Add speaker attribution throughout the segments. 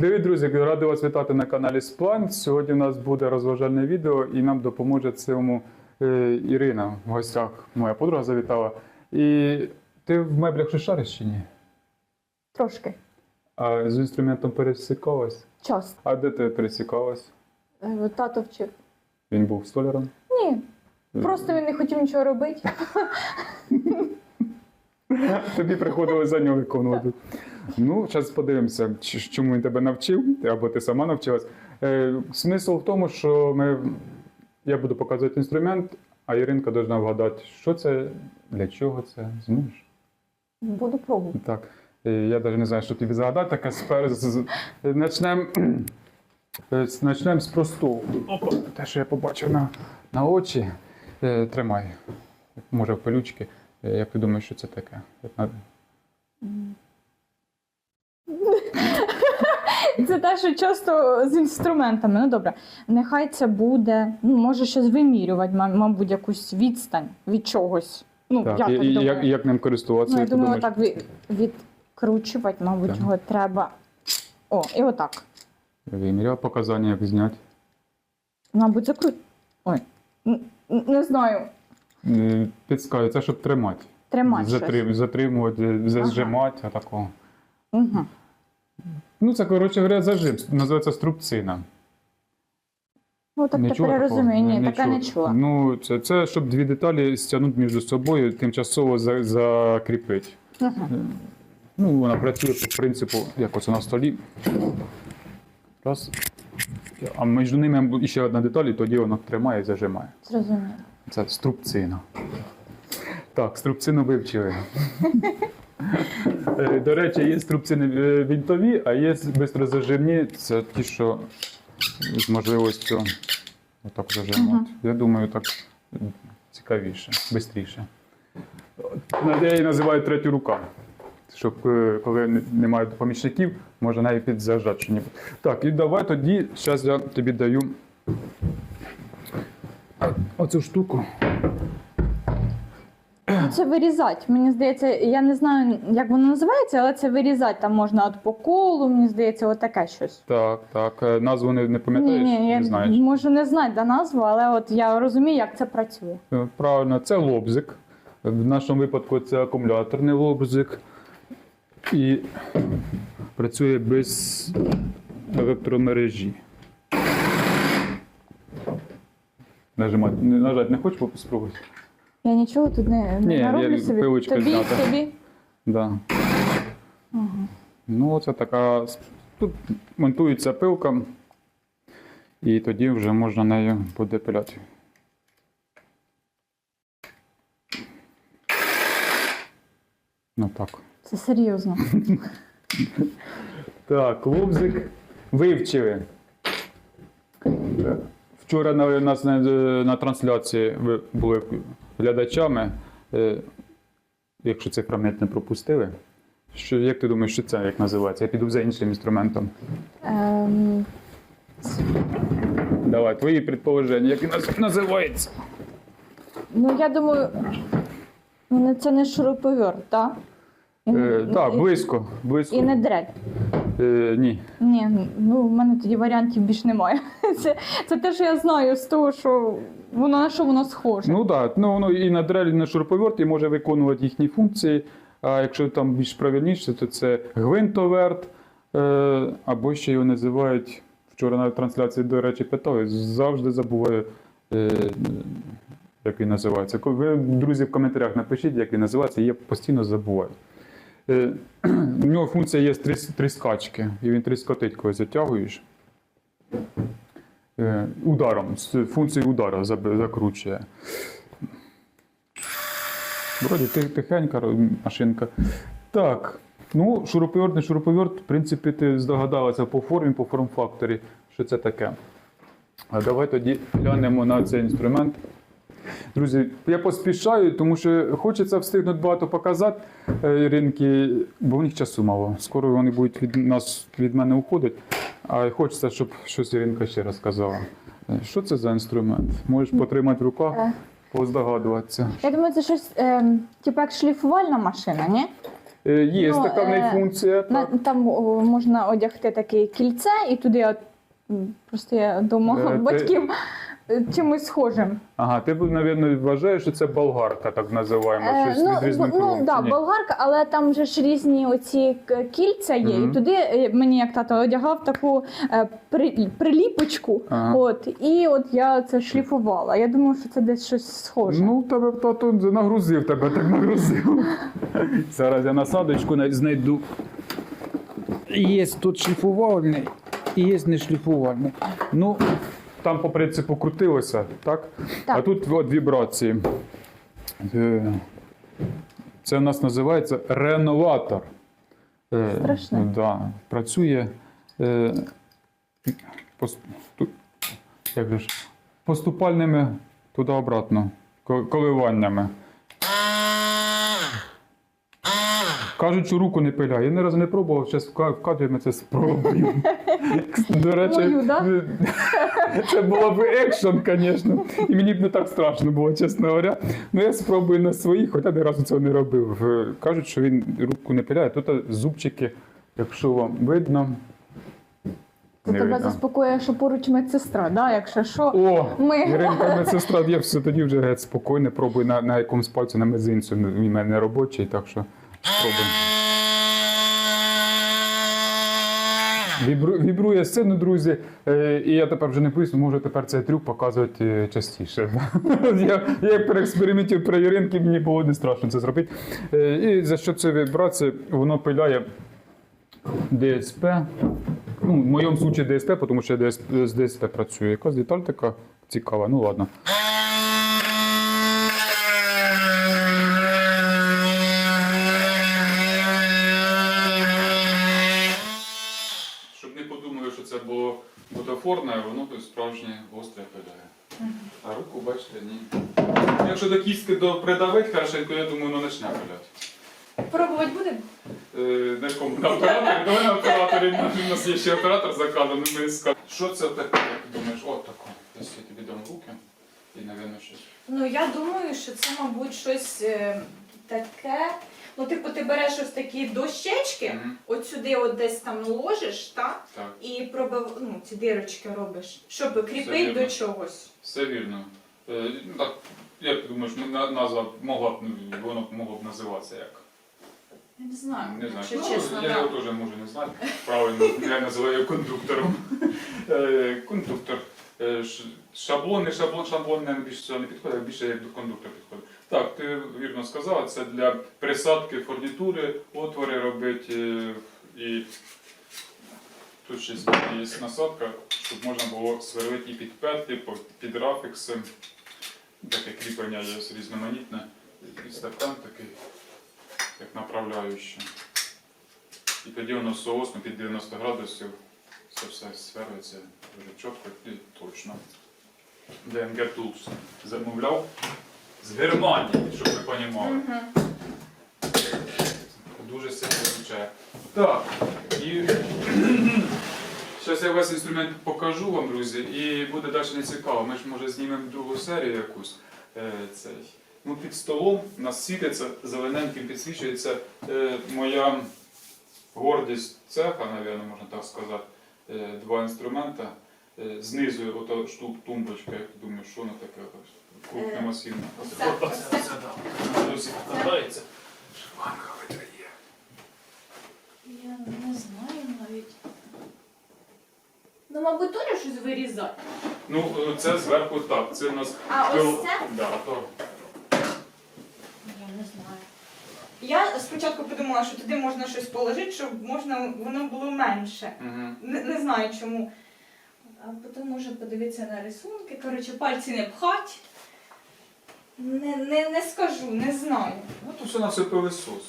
Speaker 1: Привіт, друзі! Радий вас вітати на каналі Сплан. Сьогодні у нас буде розважальне відео, і нам допоможе цьому е, Ірина в гостях. Моя подруга завітала. І ти в меблях ще шариш чи ні?
Speaker 2: Трошки.
Speaker 1: А з інструментом пересікалась?
Speaker 2: Час.
Speaker 1: А де ти пересікалась?
Speaker 2: Е, Тато вчив.
Speaker 1: Він був столяром?
Speaker 2: Ні. Просто він не хотів нічого робити.
Speaker 1: Тобі приходилось за нього виконувати. Ну, зараз подивимося, чому він тебе навчив, або ти сама навчилась. Е, смисл в тому, що ми, я буду показувати інструмент, а Іринка повинна вгадати, що це, для чого це, зможеш?
Speaker 2: Буду пробувати.
Speaker 1: Так. Е, Я навіть не знаю, що тобі загадати, таке спереду. Начнемо Начнемо з простого. Опа, те, що я побачив на, на очі. Е, Тримай. Може, в пилючки. Е, Як ти думаєш, що це таке?
Speaker 2: Це те, що часто з інструментами. Ну добре, нехай це буде, ну, може щось вимірювати, мабуть, якусь відстань від чогось. Ну,
Speaker 1: Так,
Speaker 2: я
Speaker 1: і,
Speaker 2: так
Speaker 1: і
Speaker 2: думаю.
Speaker 1: як, і як ним користуватися?
Speaker 2: Ну, я
Speaker 1: як ти
Speaker 2: думаю,
Speaker 1: думаєш?
Speaker 2: так від, відкручувати, мабуть,
Speaker 1: Так.
Speaker 2: його треба. О, і отак.
Speaker 1: Виміряв показання, як зняти.
Speaker 2: Мабуть, закрут. Ой. н- н- Не знаю.
Speaker 1: Е, Підскажу, це щоб тримати.
Speaker 2: Тримати щось.
Speaker 1: Затрим, затримувати, зажимати, а такого.
Speaker 2: Угу.
Speaker 1: Ну, це, коротше говоря, зажим. Називається струбцина.
Speaker 2: Ну, так
Speaker 1: Не
Speaker 2: тепер я
Speaker 1: такого?
Speaker 2: розумію. Ні,
Speaker 1: Не
Speaker 2: таке не
Speaker 1: чула.
Speaker 2: чула.
Speaker 1: Ну, це, це щоб дві деталі стягнути між собою, тимчасово за, закріпити.
Speaker 2: Угу.
Speaker 1: Ну, вона працює по принципу, як ось на столі. Раз. А між ними ще одна деталь, і тоді воно тримає і зажимає.
Speaker 2: Зрозуміло.
Speaker 1: Це струбцина. Так, струбцину вивчили. Е, До речі, є струбцини е, вінтові, а є бистрозажимні. Це ті, що з можливістю отак зажимати. Я думаю, так цікавіше, швидше. Я її називаю третю рука. Щоб е, коли немає помічників, можна навіть підзажати що Так, і давай тоді, зараз я тобі даю оцю штуку.
Speaker 2: Це вирізати. Мені здається, я не знаю, як воно називається, але це вирізати. Там можна от по колу, мені здається, отаке щось.
Speaker 1: Так, так. Е, Назву не, не
Speaker 2: Ні,
Speaker 1: пам'ятаєш?
Speaker 2: ні, я
Speaker 1: не знаєш.
Speaker 2: можу не знати да, назву, але от я розумію, як це працює.
Speaker 1: Е, Правильно, це лобзик. В нашому випадку це акумуляторний лобзик. І працює без електромережі. Нажимати. Нажати не хочеш спробувати?
Speaker 2: Я нічого тут не,
Speaker 1: Ні,
Speaker 2: не
Speaker 1: я
Speaker 2: нароблю собі.
Speaker 1: пилочка
Speaker 2: Тобі,
Speaker 1: знята.
Speaker 2: тобі.
Speaker 1: Да. Ну, це така. Тут монтується пилка, і тоді вже можна нею буде пиляти. Ну так.
Speaker 2: Це серйозно.
Speaker 1: Так, лобзик вивчили. Вчора на, у нас на, на трансляції були глядачами. Е, Якщо цей фрагмент не пропустили. Що, як ти думаєш, що це як називається? Я піду за іншим інструментом.
Speaker 2: Ем,
Speaker 1: Давай, твої предположення, як він називається?
Speaker 2: ну, я думаю, ну, це не шуруповерт, так?
Speaker 1: Е, так, близько. близько.
Speaker 2: і не дрель.
Speaker 1: Е, ні.
Speaker 2: Ні, ну в мене тоді варіантів більш немає. Це, це те, що я знаю з того, що воно на що воно схоже.
Speaker 1: Ну так, ну воно і на дрель, і на шуруповерт і може виконувати їхні функції. А якщо там більш правильніше, то це гвинтоверт, е, або ще його називають. Вчора на трансляції, до речі, питали, завжди забуваю, е, як він називається. Ви, друзі, в коментарях напишіть, як він називається, я постійно забуваю. Е, у нього функція є тріс- тріскачки, і він тріскотить, коли затягуєш. Е, ударом, з функцією удара закручує. Вроді тихенька машинка. Так. Ну, шуруповерт, не шуруповерт, в принципі, ти здогадалася по формі, по форм-факторі, що це таке. А давай тоді глянемо на цей інструмент. Друзі, я поспішаю, тому що хочеться встигнути багато показати е, Іринки, бо в них часу мало. Скоро вони будуть від нас від мене уходити. А хочеться, щоб щось Іринка ще розказала. Е, Що це за інструмент? Можеш потримати в руках,
Speaker 2: Е.
Speaker 1: поздогадуватися.
Speaker 2: Я думаю, це щось, ем, типу як шліфувальна машина, ні?
Speaker 1: Е, Є
Speaker 2: Ну,
Speaker 1: така в неї
Speaker 2: е,
Speaker 1: функція.
Speaker 2: На,
Speaker 1: Так.
Speaker 2: там о, можна одягти таке кільце, і туди от, м, просто я дома
Speaker 1: Е, ти-
Speaker 2: батьків е, чимось схожим.
Speaker 1: Ага, ти, мабуть, вважаєш, що це болгарка, так називаємо.
Speaker 2: Е,
Speaker 1: щось
Speaker 2: ну,
Speaker 1: з різним
Speaker 2: ну да, болгарка, але там же ж різні оці к- кільця є.
Speaker 1: Мгм.
Speaker 2: І туди е, мені як тато одягав таку е, при, приліпочку.
Speaker 1: Ага.
Speaker 2: От, і от я це шліфувала. Я думаю, що це десь щось схоже.
Speaker 1: Ну, тебе тато нагрузив, тебе так нагрузив. Зараз я насадочку най- знайду. Є тут шліфувальний і є не шліфувальний. Ну, там по принципу крутилося, так?
Speaker 2: Так.
Speaker 1: А тут от вібрації. Е, Це у нас називається реноватор.
Speaker 2: Страшно.
Speaker 1: Да, працює е, як же поступальними туди-обратно, коливаннями. Кажуть, що руку не пиляє. Я ні разу не пробував, зараз в ка- кадрі ми це спробуємо. До речі, це було б екшн, звісно. І мені б не так страшно було, чесно говоря. Ну я спробую на своїх, хоча ні разу цього не робив. Е, Кажуть, що він руку не пиляє. Тут зубчики, якщо вам видно.
Speaker 2: Це
Speaker 1: не
Speaker 2: тебе заспокоює, що поруч медсестра, да? якщо що.
Speaker 1: О,
Speaker 2: Ми-
Speaker 1: Іринка, медсестра, я все тоді вже геть спокійно пробую на, на якомусь пальці на мизинцю. Він в мене робочий, так що спробуємо. Вібру, вібрує сильно, друзі. Е, і я тепер вже не поясню, можу тепер цей трюк показувати е, частіше. я, я переекспериментів при Іринки, мені було не страшно це зробити. Е, і за що це вібрація, воно пиляє ДСП. Ну, в моєму випадку ДСП, тому що я з ДСП працюю. Якась деталь така цікава, ну ладно. Щоб не подумали, що це було бутафорне, воно тут справжнє гостре придає. А руку, бачите, ні. Якщо до кістки придавить хорошенько, я думаю, воно почне пиляти.
Speaker 2: Пробувати будемо?
Speaker 1: Е, на кому на операторі, давай на операторі. У нас є ще оператор за ну, ми скажемо. Що це таке, як ти думаєш? От таке. Якщо я тобі дам руки, і, напевно, щось.
Speaker 3: Ну я думаю, що це, мабуть, щось е, таке. Ну, типу, ти береш ось такі дощечки,
Speaker 1: Мгм.
Speaker 3: от сюди от десь там ложиш, так?
Speaker 1: Так,
Speaker 3: І пробив, ну, ці дирочки робиш, щоб кріпити
Speaker 1: вірно.
Speaker 3: до чогось.
Speaker 1: все вірно. Е, ну, так, як ти думаєш, ну, на- назва могла б, ну, воно могло б називатися як?
Speaker 3: Я не знаю,
Speaker 1: Не знаю.
Speaker 3: якщо
Speaker 1: Ну,
Speaker 3: чесно.
Speaker 1: я
Speaker 3: да.
Speaker 1: його теж можу не знати. Правильно, я називаю його кондуктором. Е, Кондуктор. Е, Шаблон, не шаблон, шаблон не більше цього не підходить, а більше як до кондуктора підходить. Так, ти вірно сказала, це для присадки фурнітури, отвори робити е, і тут ще є насадка, щоб можна було сверлити і підперти, під рафікси. Таке кріплення є різноманітне. І стакан такий як направляюче. І тоді воно соосно під 90 градусів це все сверлиться дуже чітко і точно. DMG Tools замовляв з Германії, щоб ви розуміли. Дуже сильно визначає. Так, і зараз я весь інструмент покажу вам, друзі, і буде далі не цікаво. Ми ж може знімемо другу серію якусь. Е, цей. Ну, під столом у нас світиться, зелененьким підсвічується е, моя гордість цеха, напевно, можна так сказати. Е, два інструмента. Е, знизу ото штук тумбочка, як ти думаєш, що воно таке? Крупне
Speaker 3: Е,
Speaker 1: покладається. Шванка видає.
Speaker 3: Я не знаю навіть. Ну, мабуть, теж щось вирізати.
Speaker 1: Ну, це зверху так. Це у нас.
Speaker 3: А ось це?
Speaker 1: Да, то.
Speaker 3: Я не знаю. Я спочатку подумала, що туди можна щось положити, щоб можна воно було менше.
Speaker 1: Угу.
Speaker 3: Не, не знаю чому. А потім може подивитися на рисунки. Коротше, пальці не пхать. Не, не, не скажу, не знаю.
Speaker 1: Ну, то все на все пилисос.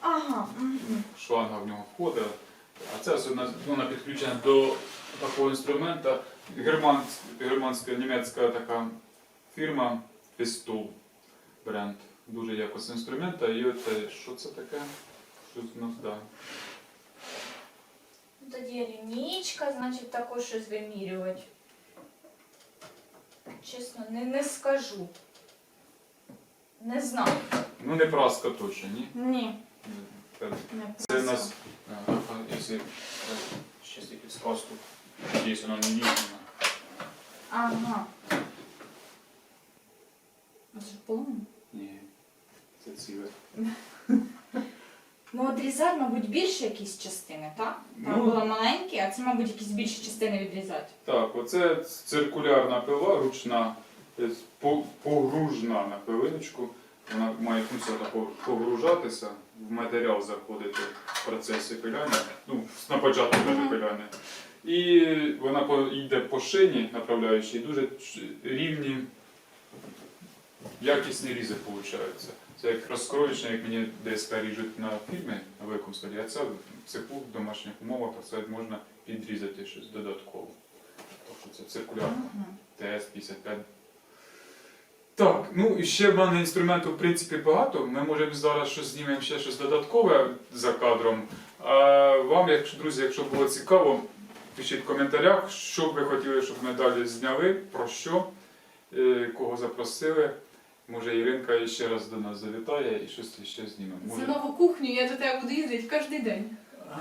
Speaker 3: Ага. мгм.
Speaker 1: Шланга в нього входить. А це все у нас вона підключена до такого інструмента. Герман, германська німецька така фірма Festool бренд. Дуже якісний інструмент. І от е, що це таке? Щось у нас, да.
Speaker 3: Тоді лінійка, значить також щось вимірювати. Чесно, не, не скажу. Не знаю.
Speaker 1: Ну не праска точно, ні?
Speaker 3: Ні. Не
Speaker 1: Це у нас, а, а, якщо ще тільки сказку, надіюсь, вона не ніжна.
Speaker 3: Ага. А це половина?
Speaker 1: Ні, це ціле.
Speaker 3: Ну, одрізати, мабуть, більше якісь частини, так? Там
Speaker 1: Ну.
Speaker 3: було маленькі, а це, мабуть, якісь більші частини відрізати.
Speaker 1: Так, оце циркулярна пила, ручна, е, по- погружна на пилиночку. Вона має функцію погружатися, в матеріал заходити в процесі пиляння, ну, на початку
Speaker 3: Мгм.
Speaker 1: пиляння. І вона по- йде по шині, направляючи, і дуже ч- рівні, якісні різи виходять. Це як розкроєчне, як мені десь ріжуть на фільмі на великому столі, а це в цеху в домашніх умовах, а це можна підрізати щось додатково. Тобто це циркулярна. ТС-55. Так, ну і ще в мене інструментів в принципі багато. Ми можемо зараз щось знімемо ще щось додаткове за кадром. А вам, якщо, друзі, якщо було цікаво, пишіть в коментарях, що б ви хотіли, щоб ми далі зняли, про що, е, кого запросили. Може Іринка ще раз до нас завітає і щось ще знімемо.
Speaker 3: За нову кухню я до тебе буду їздити кожен день.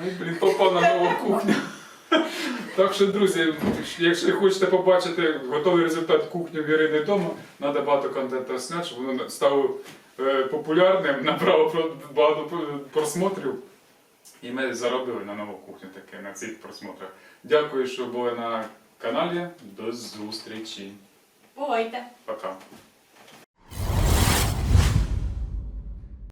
Speaker 1: Ай, блін, попав на нову кухню. Так що, друзі, якщо хочете побачити готовий результат кухні в Ірини вдома, треба багато контенту зняти, щоб воно стало е, популярним, набрало багато просмотрів. І ми заробили на нову кухню таке, на цих просмотрах. Дякую, що були на каналі. До зустрічі.
Speaker 3: Бувайте!
Speaker 1: Пока.